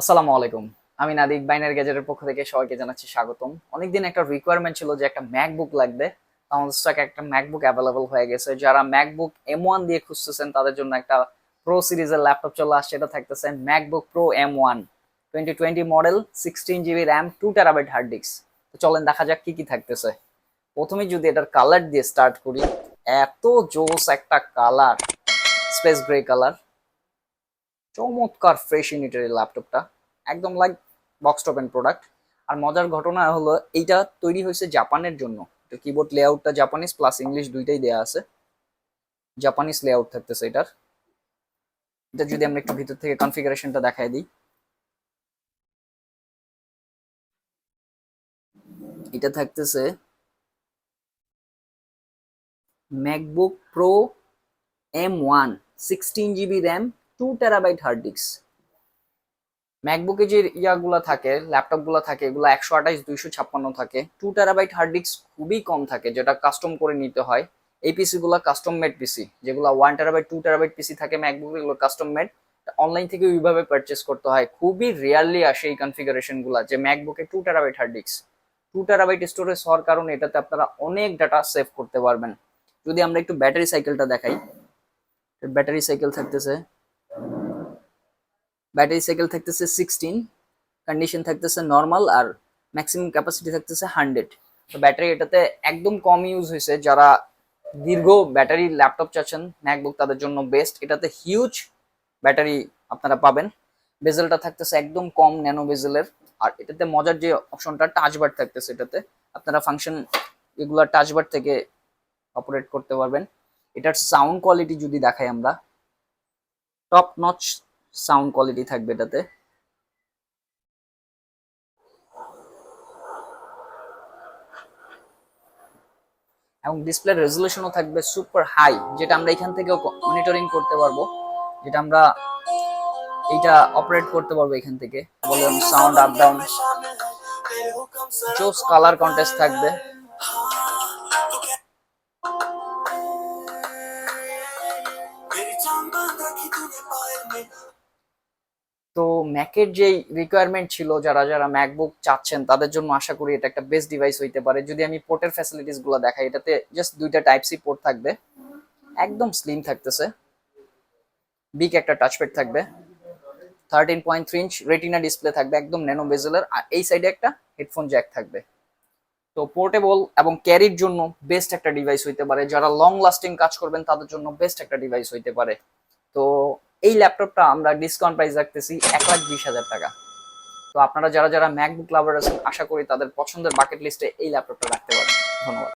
আসসালামু আলাইকুম। আমি নাদিক বাইনারি গ্যাজেটের পক্ষ থেকে সবাইকে জানাচ্ছি স্বাগতম। অনেকদিন একটা রিকোয়ারমেন্ট ছিল যে একটা ম্যাকবুক লাগবে। আমাদের একটা ম্যাকবুক অ্যাভেলেবল হয়ে গেছে। যারা ম্যাকবুক এম ওয়ান দিয়ে খুঁজতেছেন, তাদের জন্য একটা প্রো সিরিজের ল্যাপটপ চলে আসছে। এটা থাকতেছে MacBook Pro M one twenty twenty model sixteen GB RAM two terabyte hard disk তো চলেন দেখা যাক কি কি থাকতেছে। প্রথমে যদি এটার কালার দিয়ে স্টার্ট করি, এত জোস একটা কালার স্পেস গ্রে কালার চমৎকার ফ্রেশ ইউনিটের এই ল্যাপটপটা একদম like box top end product আর মজার ঘটনা হলো, এইটা তৈরি হয়েছে জাপানের জন্য। তো কিবোর্ড লেআউটটা জাপানিজ প্লাস ইংলিশ দুইটাই দেয়া আছে। জাপানিজ লেআউট থাকতেছে এটার। এটা যদি আমরা একটু ভিতর থেকে কনফিগারেশনটা দেখাই দিই। এটা থাকতেছে MacBook Pro M one sixteen GB RAM two terabyte hard disk ম্যাকবুকে যে ইয়াগুলো থাকে ল্যাপটপগুলো থাকে, এগুলো একশো আঠাইশ দুইশো ছাপ্পান্ন থাকে। টু টেরাবাইট হার্ড ডিস্ক খুবই কম থাকে, যেটা কাস্টম করে নিতে হয়। এই পিসিগুলো কাস্টম মেড পিসি যেগুলো one terabyte two terabyte PC থাকে ম্যাকবুক এগুলো কাস্টম মেড অনলাইন থেকে ওইভাবে পারচেস করতে হয়। খুবই রেয়ারলি আসে এই কনফিগারেশনগুলা যে ম্যাকবুকে two terabyte hard disk two terabyte storage হওয়ার কারণে এটাতে আপনারা অনেক ডাটা সেভ করতে পারবেন। যদি আমরা একটু ব্যাটারি সাইকেলটা দেখাই। ব্যাটারি সাইকেল থাকতেছে। ব্যাটারি সাইকেল থাকতেছে সিক্সটিন কন্ডিশন থাকতেছে নর্মাল আর ম্যাক্সিমাম ক্যাপাসিটি থাকতেছে হান্ড্রেড তো ব্যাটারি এটাতে একদম কম ইউজ হয়েছে যারা দীর্ঘ ব্যাটারি ল্যাপটপ চাচ্ছেন ম্যাকবুক তাদের জন্য বেস্ট এটাতে হিউজ ব্যাটারি আপনারা পাবেন। বেজেলটা থাকতেছে একদম কম ন্যানো বেজেলের আর এটাতে মজার যে অপশনটা টাচবার থাকতেছে এটাতে। আপনারা ফাংশন এগুলো টাচবার থেকে অপারেট করতে পারবেন। এটার সাউন্ড কোয়ালিটি যদি দেখাই আমরা টপ নচ সাউন্ড কোয়ালিটি থাকবে এটাতে। এবং ডিসপ্লে রেজুলেশনও থাকবে সুপার হাই, যেটা আমরা এখান থেকেও মনিটরিং করতে পারব। যেটা আমরা এটা অপারেট করতে পারব এখান থেকে। ভলিউম সাউন্ড আপ ডাউন জোস কালার কন্টেস্ট থাকবে। তো ম্যাকের যেই রিকোয়ারমেন্ট ছিল, যারা যারা ম্যাকবুক চাচ্ছেন, তাদের জন্য আশা করি এটা একটা বেস্ট ডিভাইস হইতে পারে। যদি আমি পোর্টের ফ্যাসিলিটিসগুলো দেখাই, এটাতে জাস্ট দুইটা টাইপ সি পোর্ট থাকবে। একদম স্লিম থাকতেছে। বিগ একটা টাচপ্যাড থাকবে। Thirteen point three inch Retina display থাকবে, একদম ন্যানো বেজেলের আর এই সাইডে একটা হেডফোন জ্যাক থাকবে। তো পোর্টেবল এবং ক্যারির জন্য বেস্ট একটা ডিভাইস হইতে পারে। যারা লং লাস্টিং কাজ করবেন, তাদের জন্য বেস্ট একটা ডিভাইস হইতে পারে। তো এই ল্যাপটপটা আমরা ডিসকাউন্ট প্রাইস রাখতেছি এক লাখ বিশ হাজার টাকা। তো আপনারা যারা যারা ম্যাকবুক লাভার আছেন, আশা করি তাদের পছন্দের বাকেট লিস্টে এই ল্যাপটপটা রাখতে পারেন। ধন্যবাদ।